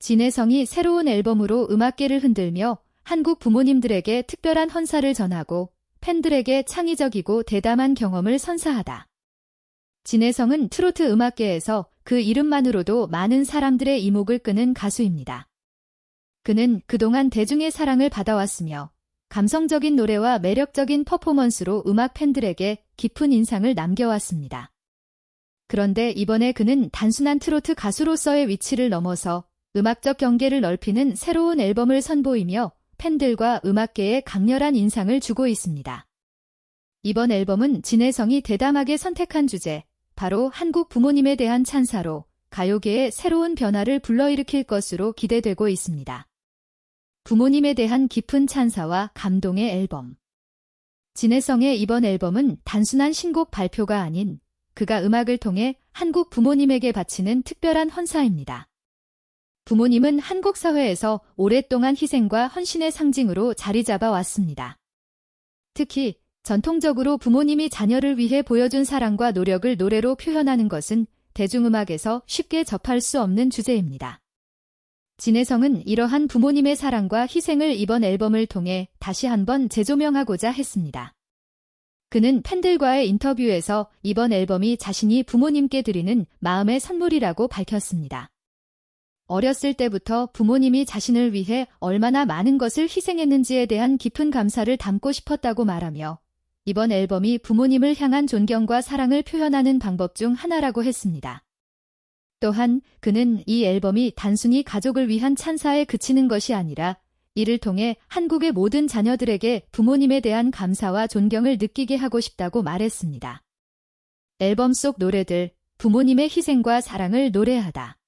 진혜성이 새로운 앨범으로 음악계를 흔들며 한국 부모님들에게 특별한 헌사를 전하고 팬들에게 창의적이고 대담한 경험을 선사하다. 진혜성은 트로트 음악계에서 그 이름만으로도 많은 사람들의 이목을 끄는 가수입니다. 그는 그동안 대중의 사랑을 받아왔으며 감성적인 노래와 매력적인 퍼포먼스로 음악 팬들에게 깊은 인상을 남겨왔습니다. 그런데 이번에 그는 단순한 트로트 가수로서의 위치를 넘어서 음악적 경계를 넓히는 새로운 앨범을 선보이며 팬들과 음악계에 강렬한 인상을 주고 있습니다. 이번 앨범은 진혜성이 대담하게 선택한 주제, 바로 한국 부모님에 대한 찬사로 가요계에 새로운 변화를 불러일으킬 것으로 기대되고 있습니다. 부모님에 대한 깊은 찬사와 감동의 앨범. 진혜성의 이번 앨범은 단순한 신곡 발표가 아닌 그가 음악을 통해 한국 부모님에게 바치는 특별한 헌사입니다. 부모님은 한국 사회에서 오랫동안 희생과 헌신의 상징으로 자리 잡아 왔습니다. 특히 전통적으로 부모님이 자녀를 위해 보여준 사랑과 노력을 노래로 표현하는 것은 대중음악에서 쉽게 접할 수 없는 주제입니다. 진혜성은 이러한 부모님의 사랑과 희생을 이번 앨범을 통해 다시 한번 재조명하고자 했습니다. 그는 팬들과의 인터뷰에서 이번 앨범이 자신이 부모님께 드리는 마음의 선물이라고 밝혔습니다. 어렸을 때부터 부모님이 자신을 위해 얼마나 많은 것을 희생했는지에 대한 깊은 감사를 담고 싶었다고 말하며 이번 앨범이 부모님을 향한 존경과 사랑을 표현하는 방법 중 하나라고 했습니다. 또한 그는 이 앨범이 단순히 가족을 위한 찬사에 그치는 것이 아니라 이를 통해 한국의 모든 자녀들에게 부모님에 대한 감사와 존경을 느끼게 하고 싶다고 말했습니다. 앨범 속 노래들, 부모님의 희생과 사랑을 노래하다.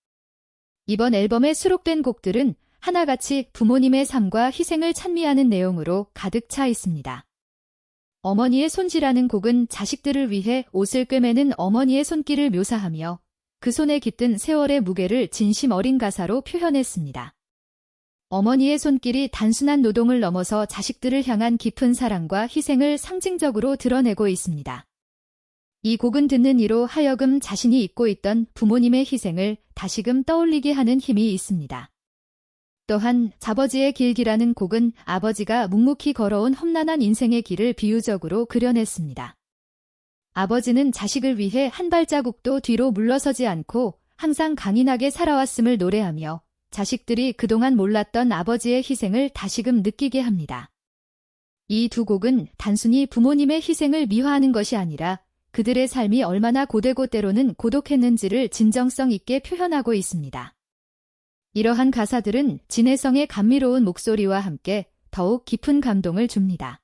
이번 앨범에 수록된 곡들은 하나같이 부모님의 삶과 희생을 찬미하는 내용으로 가득 차 있습니다. 어머니의 손지라는 곡은 자식들을 위해 옷을 꿰매는 어머니의 손길을 묘사하며 그 손에 깃든 세월의 무게를 진심 어린 가사로 표현했습니다. 어머니의 손길이 단순한 노동을 넘어서 자식들을 향한 깊은 사랑과 희생을 상징적으로 드러내고 있습니다. 이 곡은 듣는 이로 하여금 자신이 잊고 있던 부모님의 희생을 다시금 떠올리게 하는 힘이 있습니다. 또한 자버지의 길기라는 곡은 아버지가 묵묵히 걸어온 험난한 인생의 길을 비유적으로 그려냈습니다. 아버지는 자식을 위해 한 발자국도 뒤로 물러서지 않고 항상 강인하게 살아왔음을 노래하며 자식들이 그동안 몰랐던 아버지의 희생을 다시금 느끼게 합니다. 이 두 곡은 단순히 부모님의 희생을 미화하는 것이 아니라 그들의 삶이 얼마나 고되고 때로는 고독했는지를 진정성 있게 표현하고 있습니다. 이러한 가사들은 진혜성의 감미로운 목소리와 함께 더욱 깊은 감동을 줍니다.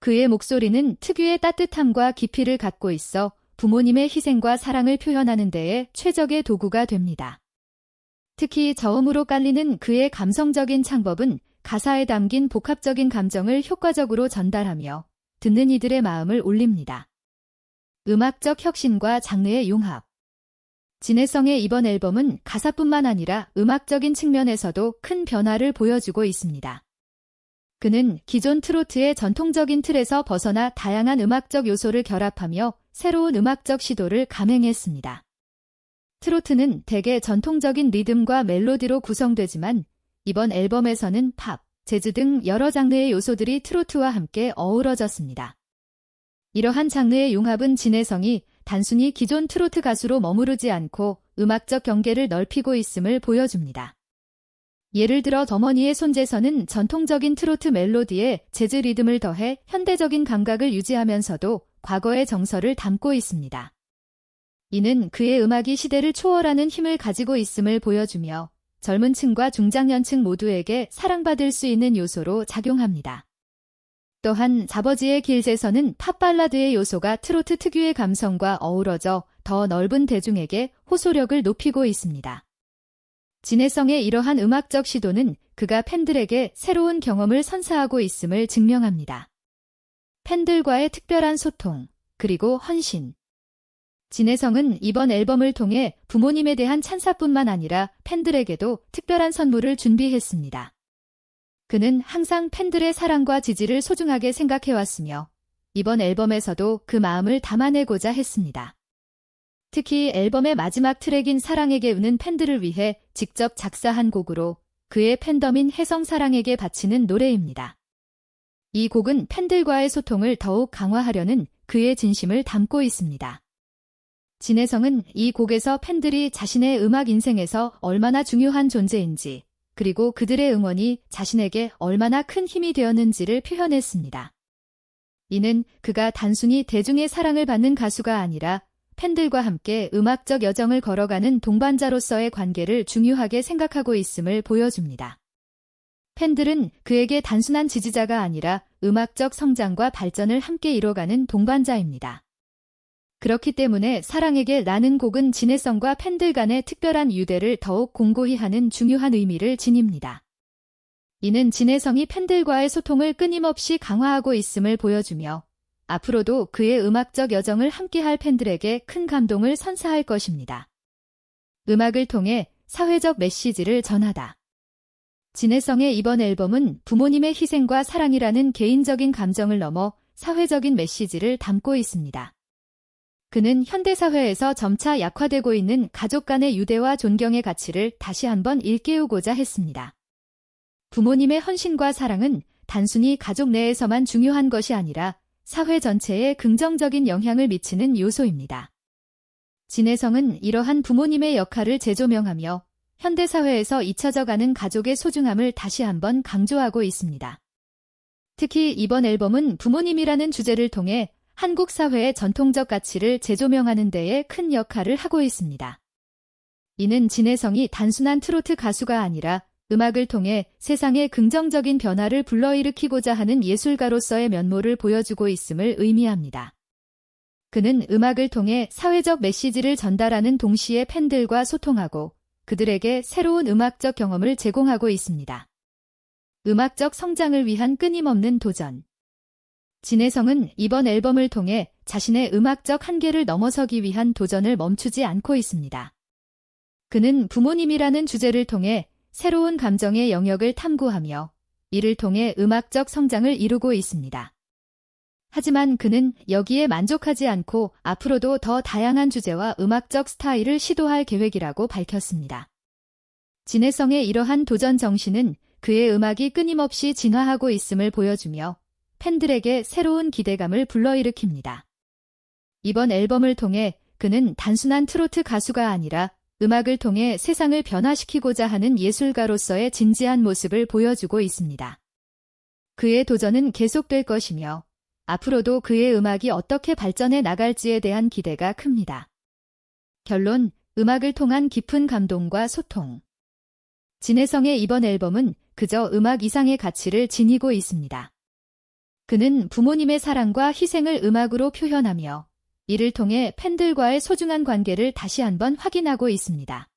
그의 목소리는 특유의 따뜻함과 깊이를 갖고 있어 부모님의 희생과 사랑을 표현하는 데에 최적의 도구가 됩니다. 특히 저음으로 깔리는 그의 감성적인 창법은 가사에 담긴 복합적인 감정을 효과적으로 전달하며 듣는 이들의 마음을 울립니다. 음악적 혁신과 장르의 융합 진해성의 이번 앨범은 가사뿐만 아니라 음악적인 측면에서도 큰 변화를 보여주고 있습니다. 그는 기존 트로트의 전통적인 틀에서 벗어나 다양한 음악적 요소를 결합하며 새로운 음악적 시도를 감행했습니다. 트로트는 대개 전통적인 리듬과 멜로디로 구성되지만 이번 앨범에서는 팝, 재즈 등 여러 장르의 요소들이 트로트와 함께 어우러졌습니다. 이러한 장르의 융합은 진해성이 단순히 기존 트로트 가수로 머무르지 않고 음악적 경계를 넓히고 있음을 보여줍니다. 예를 들어 더머니의 손재서는 전통적인 트로트 멜로디에 재즈 리듬을 더해 현대적인 감각을 유지하면서도 과거의 정서를 담고 있습니다. 이는 그의 음악이 시대를 초월하는 힘을 가지고 있음을 보여주며 젊은 층과 중장년층 모두에게 사랑받을 수 있는 요소로 작용합니다. 또한 자버지의 길에서는 팝발라드의 요소가 트로트 특유의 감성과 어우러져 더 넓은 대중에게 호소력을 높이고 있습니다. 진해성의 이러한 음악적 시도는 그가 팬들에게 새로운 경험을 선사하고 있음을 증명합니다. 팬들과의 특별한 소통, 그리고 헌신. 진해성은 이번 앨범을 통해 부모님에 대한 찬사뿐만 아니라 팬들에게도 특별한 선물을 준비했습니다. 그는 항상 팬들의 사랑과 지지를 소중하게 생각해왔으며 이번 앨범에서도 그 마음을 담아내고자 했습니다. 특히 앨범의 마지막 트랙인 사랑에게 우는 팬들을 위해 직접 작사한 곡으로 그의 팬덤인 혜성 사랑에게 바치는 노래입니다. 이 곡은 팬들과의 소통을 더욱 강화하려는 그의 진심을 담고 있습니다. 진혜성은 이 곡에서 팬들이 자신의 음악 인생에서 얼마나 중요한 존재인지, 그리고 그들의 응원이 자신에게 얼마나 큰 힘이 되었는지를 표현했습니다. 이는 그가 단순히 대중의 사랑을 받는 가수가 아니라 팬들과 함께 음악적 여정을 걸어가는 동반자로서의 관계를 중요하게 생각하고 있음을 보여줍니다. 팬들은 그에게 단순한 지지자가 아니라 음악적 성장과 발전을 함께 이뤄가는 동반자입니다. 그렇기 때문에 사랑에게 나는 곡은 진해성과 팬들 간의 특별한 유대를 더욱 공고히 하는 중요한 의미를 지닙니다. 이는 진해성이 팬들과의 소통을 끊임없이 강화하고 있음을 보여주며 앞으로도 그의 음악적 여정을 함께할 팬들에게 큰 감동을 선사할 것입니다. 음악을 통해 사회적 메시지를 전하다. 진해성의 이번 앨범은 부모님의 희생과 사랑이라는 개인적인 감정을 넘어 사회적인 메시지를 담고 있습니다. 그는 현대사회에서 점차 약화되고 있는 가족 간의 유대와 존경의 가치를 다시 한번 일깨우고자 했습니다. 부모님의 헌신과 사랑은 단순히 가족 내에서만 중요한 것이 아니라 사회 전체에 긍정적인 영향을 미치는 요소입니다. 진혜성은 이러한 부모님의 역할을 재조명하며 현대사회에서 잊혀져가는 가족의 소중함을 다시 한번 강조하고 있습니다. 특히 이번 앨범은 부모님이라는 주제를 통해 한국 사회의 전통적 가치를 재조명하는 데에 큰 역할을 하고 있습니다. 이는 진혜성이 단순한 트로트 가수가 아니라 음악을 통해 세상에 긍정적인 변화를 불러일으키고자 하는 예술가로서의 면모를 보여주고 있음을 의미합니다. 그는 음악을 통해 사회적 메시지를 전달하는 동시에 팬들과 소통하고 그들에게 새로운 음악적 경험을 제공하고 있습니다. 음악적 성장을 위한 끊임없는 도전. 진혜성은 이번 앨범을 통해 자신의 음악적 한계를 넘어서기 위한 도전을 멈추지 않고 있습니다. 그는 부모님이라는 주제를 통해 새로운 감정의 영역을 탐구하며 이를 통해 음악적 성장을 이루고 있습니다. 하지만 그는 여기에 만족하지 않고 앞으로도 더 다양한 주제와 음악적 스타일을 시도할 계획이라고 밝혔습니다. 진해성의 이러한 도전 정신은 그의 음악이 끊임없이 진화하고 있음을 보여주며 팬들에게 새로운 기대감을 불러일으킵니다. 이번 앨범을 통해 그는 단순한 트로트 가수가 아니라 음악을 통해 세상을 변화시키고자 하는 예술가로서의 진지한 모습을 보여주고 있습니다. 그의 도전은 계속될 것이며 앞으로도 그의 음악이 어떻게 발전해 나갈지에 대한 기대가 큽니다. 결론, 음악을 통한 깊은 감동과 소통. 진혜성의 이번 앨범은 그저 음악 이상의 가치를 지니고 있습니다. 그는 부모님의 사랑과 희생을 음악으로 표현하며 이를 통해 팬들과의 소중한 관계를 다시 한번 확인하고 있습니다.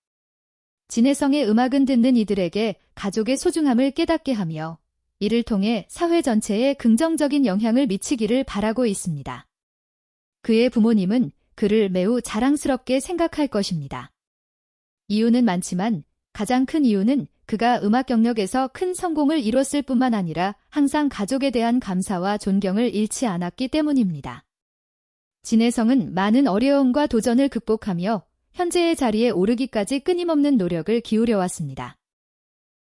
진혜성의 음악은 듣는 이들에게 가족의 소중함을 깨닫게 하며 이를 통해 사회 전체에 긍정적인 영향을 미치기를 바라고 있습니다. 그의 부모님은 그를 매우 자랑스럽게 생각할 것입니다. 이유는 많지만 가장 큰 이유는 그가 음악 경력에서 큰 성공을 이뤘을 뿐만 아니라 항상 가족에 대한 감사와 존경을 잃지 않았기 때문입니다. 진혜성은 많은 어려움과 도전을 극복하며 현재의 자리에 오르기까지 끊임없는 노력을 기울여 왔습니다.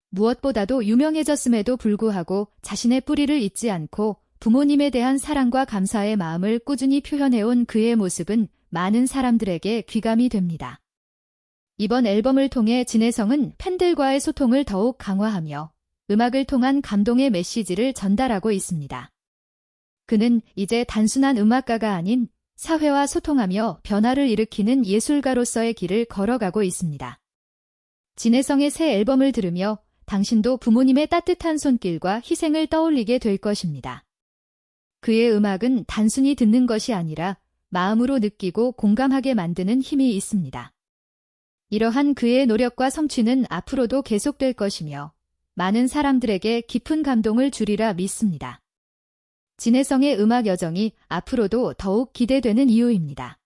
무엇보다도 유명해졌음에도 불구하고 자신의 뿌리를 잊지 않고 부모님에 대한 사랑과 감사의 마음을 꾸준히 표현해온 그의 모습은 많은 사람들에게 귀감이 됩니다. 이번 앨범을 통해 진혜성은 팬들과의 소통을 더욱 강화하며 음악을 통한 감동의 메시지를 전달하고 있습니다. 그는 이제 단순한 음악가가 아닌 사회와 소통하며 변화를 일으키는 예술가로서의 길을 걸어가고 있습니다. 진혜성의 새 앨범을 들으며 당신도 부모님의 따뜻한 손길과 희생을 떠올리게 될 것입니다. 그의 음악은 단순히 듣는 것이 아니라 마음으로 느끼고 공감하게 만드는 힘이 있습니다. 이러한 그의 노력과 성취는 앞으로도 계속될 것이며 많은 사람들에게 깊은 감동을 주리라 믿습니다. 진혜성의 음악 여정이 앞으로도 더욱 기대되는 이유입니다.